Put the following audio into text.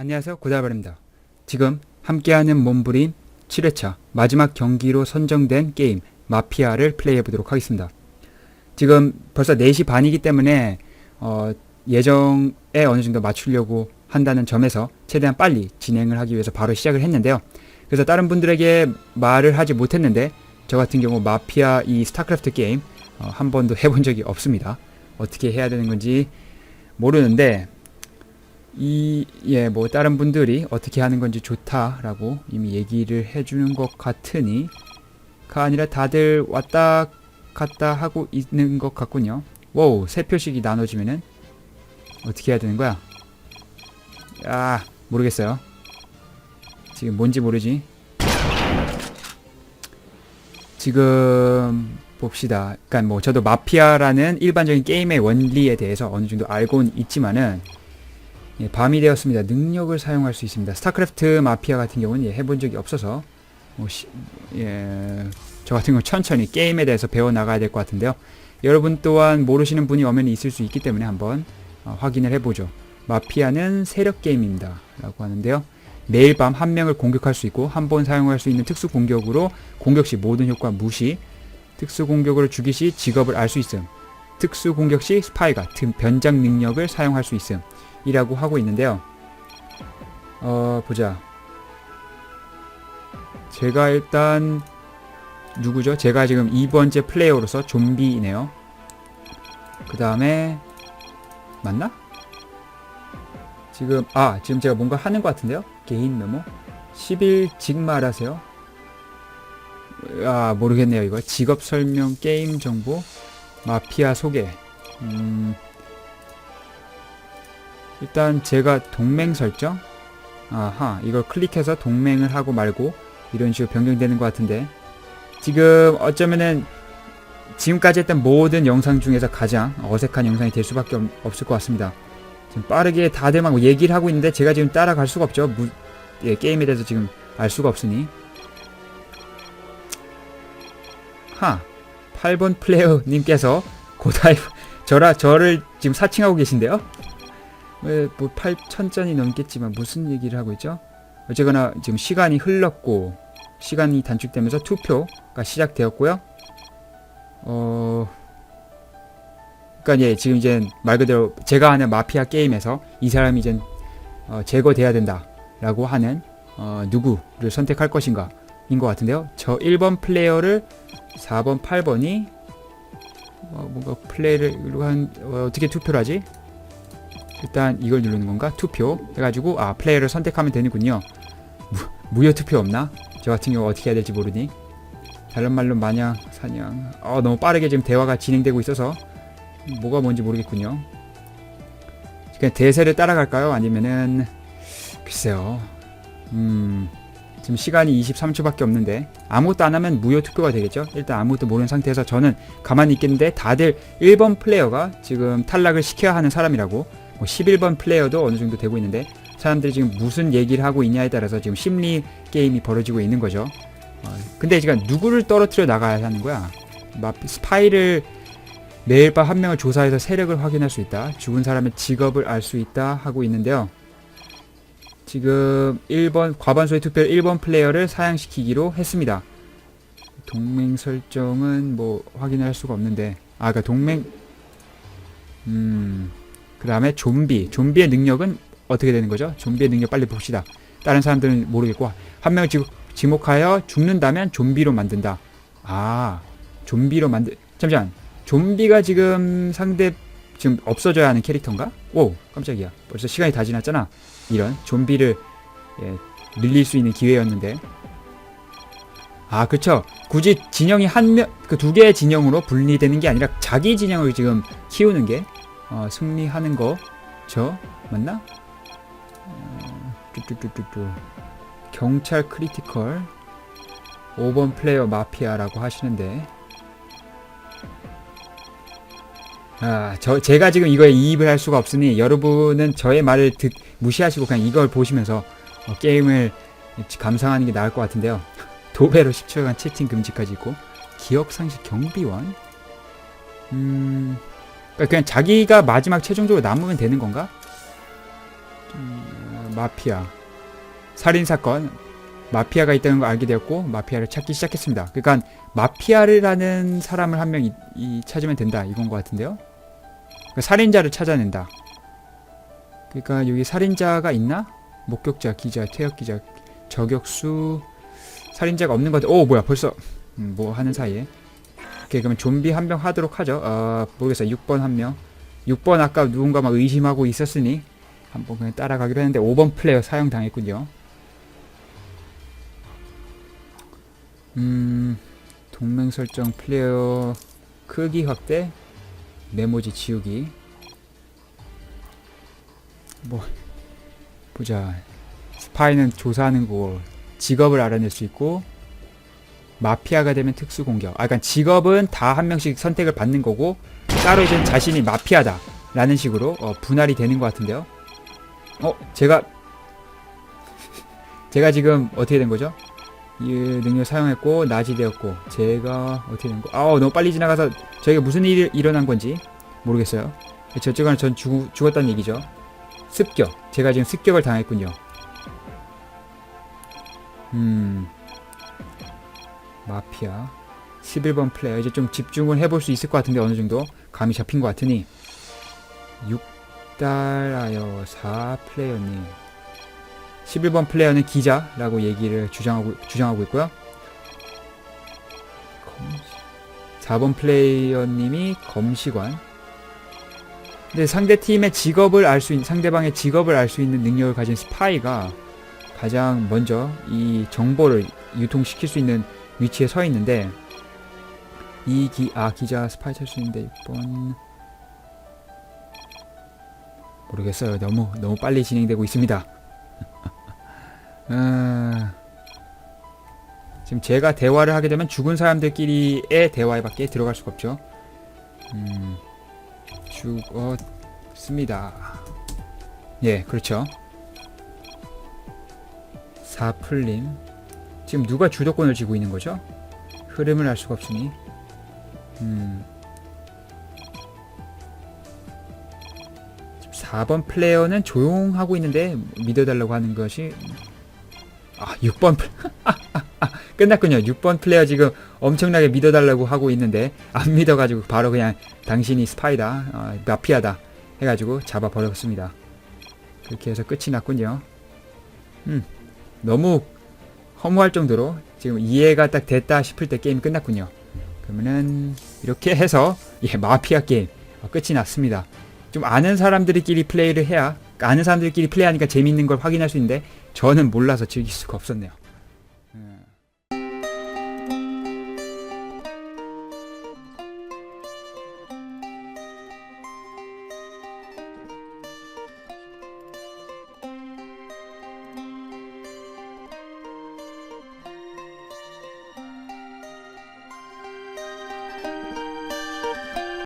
안녕하세요 고다발입니다. 지금 함께하는 몸부림 7회차 마지막 경기로 선정된 게임 마피아를 플레이해 보도록 하겠습니다. 지금 벌써 4시 반이기 때문에 어, 예정에 어느 정도 맞추려고 한다는 점에서 최대한 빨리 진행을 하기 위해서 바로 시작을 했는데요. 그래서 다른 분들에게 말을 하지 못했는데 저 같은 경우 마피아 이 스타크래프트 게임 어, 한 번도 해본 적이 없습니다. 어떻게 해야 되는 건지 모르는데 이, 예, 뭐, 다른 분들이 어떻게 하는 건지 좋다라고 이미 얘기를 해주는 것 같으니, 가 아니라 다들 왔다 갔다 하고 있는 것 같군요. 와우, 세 표씩이 나눠지면은, 어떻게 해야 되는 거야? 아, 모르겠어요. 지금 뭔지 모르지? 지금, 봅시다. 그니까 뭐, 저도 마피아라는 일반적인 게임의 원리에 대해서 어느 정도 알고는 있지만은, 예, 밤이 되었습니다. 능력을 사용할 수 있습니다. 스타크래프트 마피아 같은 경우는 예, 해본 적이 없어서 뭐 시, 예, 저 같은 경우 천천히 게임에 대해서 배워 나가야 될 것 같은데요. 여러분 또한 모르시는 분이 오면 있을 수 있기 때문에 한번 어, 확인을 해보죠. 마피아는 세력 게임입니다. 라고 하는데요. 매일 밤 한 명을 공격할 수 있고 한 번 사용할 수 있는 특수 공격으로 공격 시 모든 효과 무시 특수 공격으로 죽이 시 직업을 알 수 있음 특수 공격 시 스파이 같은 변장 능력을 사용할 수 있음 이라고 하고 있는데요. 어, 보자. 제가 일단 누구죠? 제가 지금 2번째 플레이어로서 좀비이네요. 그 다음에 맞나? 지금 아 지금 제가 뭔가 하는 것 같은데요? 개인 메모 10일 직말하세요. 아 모르겠네요 이거 직업 설명 게임 정보 마피아 소개 음 일단 제가 동맹 설정? 아하 이걸 클릭해서 동맹을 하고 말고 이런 식으로 변경되는 것 같은데. 지금 어쩌면은 지금까지 했던 모든 영상 중에서 가장 어색한 영상이 될 수밖에 없, 없을 것 같습니다. 지금 빠르게 다들 막 얘기를 하고 있는데 제가 지금 따라갈 수가 없죠. 무, 예, 게임에 대해서 지금 알 수가 없으니. 하 8번 플레이어님께서 고다이 저라 저를 지금 사칭하고 계신데요? 왜 뭐 8천전이 넘겠지만 무슨 얘기를 하고 있죠? 어쨌거나 지금 시간이 흘렀고 시간이 단축되면서 투표가 시작되었고요. 어 그러니까 예 지금 이제 말 그대로 제가 하는 마피아 게임에서 이 사람이 이제 어, 제거돼야 된다라고 하는 어, 누구를 선택할 것인가 인 것 같은데요. 저 1번 플레이어를 4번, 8번이 어, 뭔가 플레이를 한 어, 어떻게 투표를 하지? 일단 이걸 누르는 건가? 투표. 해가지고 아 플레이어를 선택하면 되는군요. 무, 무효 투표 없나? 저 같은 경우 어떻게 해야 될지 모르니? 다른 말로 마냥 사냥. 어 너무 빠르게 지금 대화가 진행되고 있어서 뭐가 뭔지 모르겠군요. 그냥 대세를 따라갈까요? 아니면은 글쎄요. 음 지금 시간이 23초밖에 없는데 아무것도 안 하면 무효 투표가 되겠죠? 일단 아무것도 모르는 상태에서 저는 가만히 있겠는데 다들 1번 플레이어가 지금 탈락을 시켜야 하는 사람이라고 뭐 11번 플레이어도 어느 정도 되고 있는데 사람들이 지금 무슨 얘기를 하고 있냐에 따라서 지금 심리 게임이 벌어지고 있는 거죠. 어, 근데 지금 누구를 떨어뜨려 나가야 하는 거야? 마, 스파이를 매일 밤 한 명을 조사해서 세력을 확인할 수 있다. 죽은 사람의 직업을 알 수 있다 하고 있는데요. 지금 1번 과반수의 투표를 1번 플레이어를 사양시키기로 했습니다. 동맹 설정은 뭐 확인할 수가 없는데 아 그러니까 동맹 음 그 다음에 좀비. 좀비의 능력은 어떻게 되는 거죠? 좀비의 능력 빨리 봅시다. 다른 사람들은 모르겠고 한 명을 지, 지목하여 죽는다면 좀비로 만든다. 아, 좀비로 만들. 잠시만. 좀비가 지금 상대 지금 없어져야 하는 캐릭터인가? 오, 깜짝이야. 벌써 시간이 다 지났잖아. 이런 좀비를 예, 늘릴 수 있는 기회였는데. 아, 그쵸. 굳이 진영이 한 명, 그 두 개의 진영으로 분리되는 게 아니라 자기 진영을 지금 키우는 게 어, 승리하는 거, 저 맞나? 어. 경찰 크리티컬 5번 플레이어 마피아라고 하시는데 아, 저 제가 지금 이거에 이입을 할 수가 없으니 여러분은 저의 말을 듣, 무시하시고 그냥 이걸 보시면서 어, 게임을 감상하는 게 나을 것 같은데요. 도배로 10초간 채팅 금지까지 있고 기억 상실 경비원 음 그러니까 그냥 자기가 마지막 최종적으로 남으면 되는 건가? 음, 마피아 살인 사건 마피아가 있다는 걸 알게 되었고 마피아를 찾기 시작했습니다. 그러니까 마피아라는 사람을 한 명 찾으면 된다 이건 것 같은데요. 그러니까 살인자를 찾아낸다. 그러니까 여기 살인자가 있나? 목격자, 기자, 퇴역 기자, 저격수 살인자가 없는 것 같아. 오 뭐야 벌써 음, 뭐 하는 사이에. 오케이 그러면 좀비 한 명 하도록 하죠. 어 모르겠어요. 6번 한 명. 6번 아까 누군가 막 의심하고 있었으니 한번 그냥 따라가기로 했는데 5번 플레이어 사용당했군요. 음, 동맹 설정 플레이어 크기 확대, 메모지 지우기. 뭐 보자. 스파이는 조사하는 거 직업을 알아낼 수 있고 마피아가 되면 특수 공격. 아, 그러니까 직업은 다 한 명씩 선택을 받는 거고 따로 이제 자신이 마피아다라는 식으로 어, 분할이 되는 것 같은데요. 어, 제가 제가 지금 어떻게 된 거죠? 이 능력 사용했고 낮이 되었고 제가 어떻게 된 거? 아우 너무 빨리 지나가서 저희가 무슨 일이 일어난 건지 모르겠어요. 저쪽은 전 죽, 죽었다는 얘기죠. 습격. 제가 지금 습격을 당했군요. 음. 마피아. 11번 플레이어. 이제 좀 집중을 해볼 수 있을 것 같은데 어느 정도 감이 잡힌 것 같으니 6달하여 4 플레이어님. 11번 플레이어는 기자라고 얘기를 주장하고, 주장하고 있고요. 4번 플레이어님이 검시관. 근데 상대 팀의 직업을 알 수 있는, 상대방의 직업을 알 수 있는 능력을 가진 스파이가 가장 먼저 이 정보를 유통시킬 수 있는 위치에 서 있는데, 이 기, 아, 기자 스파이 찾을 수 있는데, 6번. 모르겠어요. 너무, 너무 빨리 진행되고 있습니다. 아, 지금 제가 대화를 하게 되면 죽은 사람들끼리의 대화에밖에 들어갈 수가 없죠. 음, 죽었습니다. 예, 그렇죠. 사플림. 지금 누가 주도권을 쥐고 있는 거죠? 흐름을 알 수가 없으니. 음. 4번 플레이어는 조용하고 있는데 믿어달라고 하는 것이 아 6번 플 끝났군요 6번 플레이어 지금 엄청나게 믿어달라고 하고 있는데 안 믿어가지고 바로 그냥 당신이 스파이다 어, 마피아다 해가지고 잡아버렸습니다 그렇게 해서 끝이 났군요 음 너무 허무할 정도로 지금 이해가 딱 됐다 싶을 때 게임 끝났군요 그러면은 이렇게 해서 예 마피아 게임 어, 끝이 났습니다 좀 아는 사람들끼리 플레이를 해야 아는 사람들끼리 플레이하니까 재밌는 걸 확인할 수 있는데 저는 몰라서 즐길 수가 없었네요.